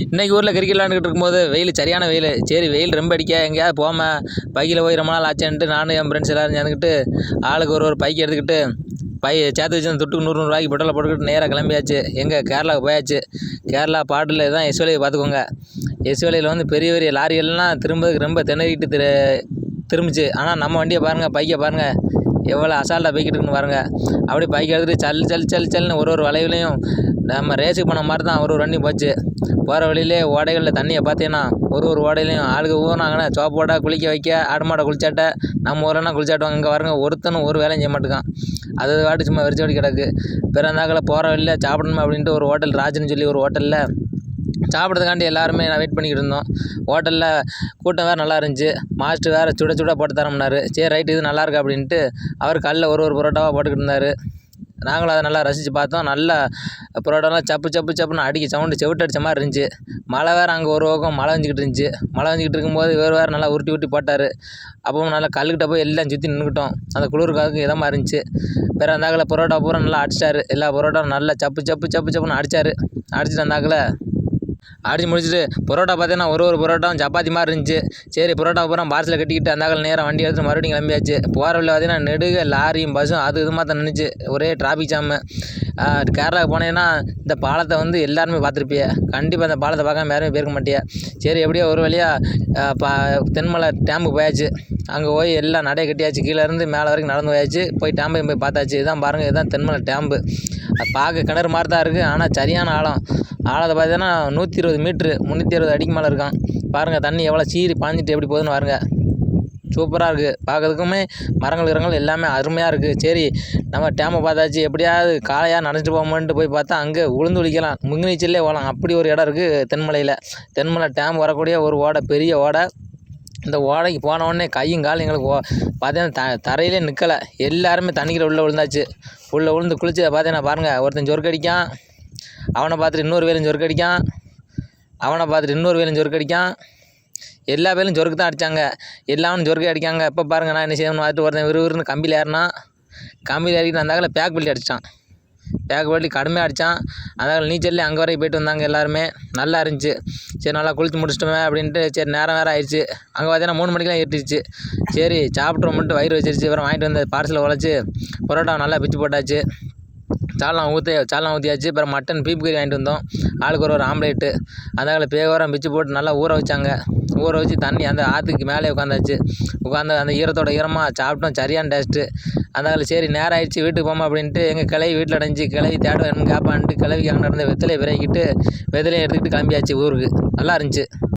இன்றைக்கி ஊரில் கிரிக்கெட் விளாண்டுக்கிட்டு இருக்கும்போது வெயில் சரியான வெயில். சரி வெயில் ரொம்ப அடிக்க எங்கேயாவது போமா பைக்கில் போய் ரொம்ப நாள் ஆச்சேன்ட்டு நானும் என் ஃப்ரெண்ட்ஸ் எல்லோரும் சேர்ந்துக்கிட்டு ஆளுக்கு ஒரு ஒரு பைக் எடுத்துக்கிட்டு பை சேர்த்து வச்சு துட்டுக்கு நூறு நூறுரூவாய்க்கு பெட்ரோலை போட்டுக்கிட்டு நேராக கிளம்பியாச்சு. எங்கே கேரளாவுக்கு போயாச்சு. கேரளா பாட்டில் தான் எஸ்வேலையை பார்த்துக்கோங்க. எஸ்வேலையில் வந்து பெரிய பெரிய லாரிகள்லாம் திரும்ப ரொம்ப திணறிக்கிட்டு திரு திரும்பிச்சு. ஆனால் நம்ம வண்டியை பாருங்கள் பைக்கை பாருங்கள் எவ்வளோ அசால்ட்டாக போய்கிட்டு இருக்குன்னு பாருங்கள் அப்படியே பைக் எடுத்துகிட்டு சல் சல் சல் சல்னு ஒரு ஒரு வளைவுலையும் நம்ம ரேஸுக்கு போன மாதிரி தான் ஒரு ஒரு வண்டி போச்சு. போகிற வழியிலே ஓடைகளில் தண்ணியை பார்த்தீங்கன்னா ஒரு ஒரு ஓடையிலையும் ஆளுங்க ஊறினாங்கன்னா சோப்போட குளிக்க வைக்க ஆடு மாடை குளிச்சாட்ட நம்ம ஊரெல்லாம் குளிச்சாட்டுவாங்க? இங்கே பாருங்க ஒருத்தனும் ஒரு வேலையும் செய்ய மாட்டேங்கான் அது வாட்டு சும்மா வெறிச்சோடி கிடக்கு பிறந்தாக்கில் போகிற வழியில் சாப்பிடணும் அப்படின்ட்டு ஒரு ஹோட்டல் ராஜுன்னு சொல்லி ஒரு ஹோட்டலில் சாப்பிட்றதுக்காண்டி எல்லாருமே நான் வெயிட் பண்ணிக்கிட்டு இருந்தோம். ஹோட்டலில் கூட்டம் வேறு நல்லா இருந்துச்சு. மாஸ்டர் வேறு சுட சுட போட்டு தரோம்னாரு. சரி ரைட்டு இது நல்லாயிருக்கு அப்படின்ட்டு அவர் கல்லில் ஒரு ஒரு பரோட்டாவாக போட்டுக்கிட்டு இருந்தார். நாங்களும் அதை நல்லா ரசித்து பார்த்தோம். நல்லா பரோட்டாலாம் சப்பு சப்பு சப்புன்னு அடிக்க சவுண்டு செவிட்டு அடித்த மாதிரி இருந்துச்சு. மழை வேறு அங்கே ஒரு பக்கம் மழை வந்துக்கிட்டு இருந்துச்சு. மழை வந்துக்கிட்டு இருக்கும்போது வேறு வேறு நல்லா உருட்டி உருட்டி போட்டார். அப்பவும் நல்லா கல்லுக்கிட்ட போய் எல்லாம் சுற்றி நின்றுக்கிட்டோம் அந்த குளிர்காவுக்கு இதமாக இருந்துச்சு. வேறு அந்தாக்கில் பரோட்டா பூரா நல்லா அடிச்சிட்டாரு. எல்லா பரோட்டாவும் நல்லா சப்பு சப்பு சப்பு சப்புன்னு அடித்தார் அடிச்சுட்டு அந்தாக்கில் அடித்து முடிச்சுட்டு பரோட்டா பார்த்தீங்கன்னா ஒரு ஒரு பரோட்டாவும் சப்பாத்தி மாதிரி இருந்துச்சு. சரி பரோட்டா பூரா பார்சலில் கட்டிக்கிட்டு அந்தாக்கள் நேராக வண்டி எடுத்து மறுபடியும் கிளம்பியாச்சு. போகிற வழியில் பார்த்தீங்கன்னா நெடுக லாரியும் பஸ்ஸும் அது இதுமாக தான் நின்றுச்சு ஒரே டிராஃபிக் ஜாமு கேரளாவுக்கு போனேன்னா இந்த பாலத்தை வந்து எல்லாருமே பார்த்துருப்பிய கண்டிப்பாக இந்த பாலத்தை பார்க்காம யாருமே போயிருக்க மாட்டிய? சரி எப்படியோ ஒரு வழியாக பா தென்மலை டேமுக்கு போயாச்சு. அங்கே போய் எல்லாம் நடை கட்டியாச்சு. கீழே இருந்து மேலே வரைக்கும் நடந்து போயாச்சு. போய் டேம்பையும் போய் பார்த்தாச்சு. இதான் பாருங்கள் இதுதான் தென்மலை டேம்பு. அது பார்க்க கிணறு மாதிரி தான் இருக்குது ஆனால் சரியான ஆழம். ஆழத்தை பார்த்தீங்கன்னா நூற்றி இருபது மீட்ரு முந்நூற்றி அறுபது அடிக்கு மேலே இருக்கான். பாருங்கள் தண்ணி எவ்வளோ சீறி பாஞ்சிட்டு எப்படி போகுதுன்னு பாருங்கள் சூப்பராக இருக்குது பார்க்கறதுக்குமே மரங்கள் கிரங்கள் எல்லாமே அருமையாக இருக்குது சரி நம்ம டேமை பார்த்தாச்சு. எப்படியாவது காலையாக நடந்துட்டு போகமான்ட்டு போய் பார்த்தா அங்கே உளுந்து ஒழிக்கலாம் முங்குநீச்சல்லே போகலாம். அப்படி ஒரு இடம் இருக்குது தென்மலையில். தென்மலை டேம் வரக்கூடிய ஒரு ஓடை பெரிய ஓடை. இந்த ஓடைக்கு போன உடனே கையும் காலும் எங்களுக்கு ஓ பார்த்தீங்கன்னா த தரையிலே நிற்கலை எல்லாருமே தண்ணிக்குள்ள உள்ளே விழுந்தாச்சு. உள்ளே விழுந்து குளிச்சு பார்த்தீங்கன்னா பாருங்கள் ஒருத்தன் சொர்க்கடிக்கான் அவனை பார்த்துட்டு இன்னொரு வேலையும் சொர்க்கடிக்கான் அவனை பார்த்துட்டு இன்னொரு வேலையும் சொர்க்கடிக்கான் எல்லா பேரும் ஜொருக்கு தான் அடித்தாங்க எல்லாரும் ஜொருக்கே அடிக்காங்க. இப்போ பாருங்கள் நான் என்ன செய்யணும் பார்த்துட்டு ஒருத்தன் விறுவிறுன்னு கம்பியில் ஏறினா கம்பியில் ஏறிக்கிட்டு அந்தாக்கில் பேக் பள்ளி அடித்தான் பேக் பள்ளி கடுமையாக அடித்தான் அந்தாக்கில் நீச்சல்லே அங்கே வரைக்கும் போயிட்டு வந்தாங்க எல்லாருமே. நல்லா இருந்துச்சு. சரி நல்லா குளித்து முடிச்சிட்டோமே அப்படின்ட்டு சரி நேரம் வேறு ஆயிடுச்சு. அங்கே பார்த்தீங்கன்னா மூணு மணிக்கெலாம் ஏறிடுச்சு. சரி சாப்பிட்றோம் மட்டும் வயிறு வச்சிருச்சு. அப்புறம் வாங்கிட்டு வந்து பார்சலை உழைச்சி பரோட்டா நல்லா பிச்சு போட்டாச்சு. சால்னா ஊற்றி சால்னா ஊற்றியாச்சு அப்புறம் மட்டன் பீப் கறி வாங்கிட்டு வந்தோம். ஆளுக்கு ஒரு ஒரு ஆம்லேட்டு. அந்தாக்கில் பேகோரம் பிச்சு போட்டு நல்லா ஊற வச்சாங்க. ஊற வச்சு தண்ணி அந்த ஆற்றுக்கு மேலே உட்காந்தாச்சு உட்காந்து அந்த ஈரத்தோட ஈரமாக சாப்பிட்டோம். சரியான டேஸ்ட்டு அந்தாக்கில் சரி நேரம் ஆயிடுச்சு வீட்டுக்கு போமா அப்படின்ட்டு எங்கள் கிளவி வீட்டில் அடைஞ்சி கிளவி தேட வேணும் கேப்பான்ட்டு கிளவிக்கு அங்கே நடந்த வெத்தலையை விரைக்கிட்டு வெத்தலையை எடுத்துக்கிட்டு கிளம்பியாச்சு ஊருக்கு. நல்லா இருந்துச்சு.